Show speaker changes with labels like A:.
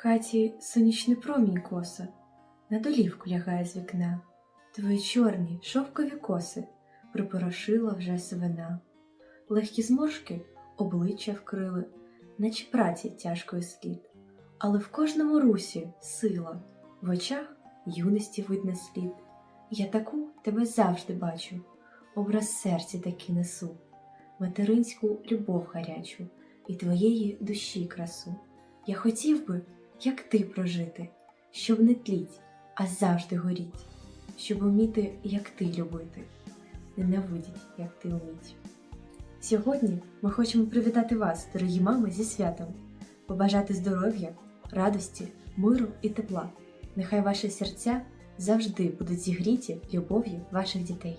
A: хаті сонячний промінь коса, на долівку лягає з вікна. Твої чорні шовкові коси припорошила вже сивина. Легкі зморшки обличчя вкрили, наче праці тяжкої слід. Але в кожному русі сила, в очах юності видно слід. Я таку тебе завжди бачу, образ серця такий несу, материнську любов гарячу і твоєї душі красу. Я хотів би, як ти прожити, щоб не тліть, а завжди горіть, щоб уміти, як ти любити, ненавидіть, як ти уміть. Сьогодні ми хочемо привітати вас, дорогі мами, зі святом, побажати здоров'я, радості, миру і тепла. Нехай ваші серця завжди будуть зігріті любов'ю ваших дітей.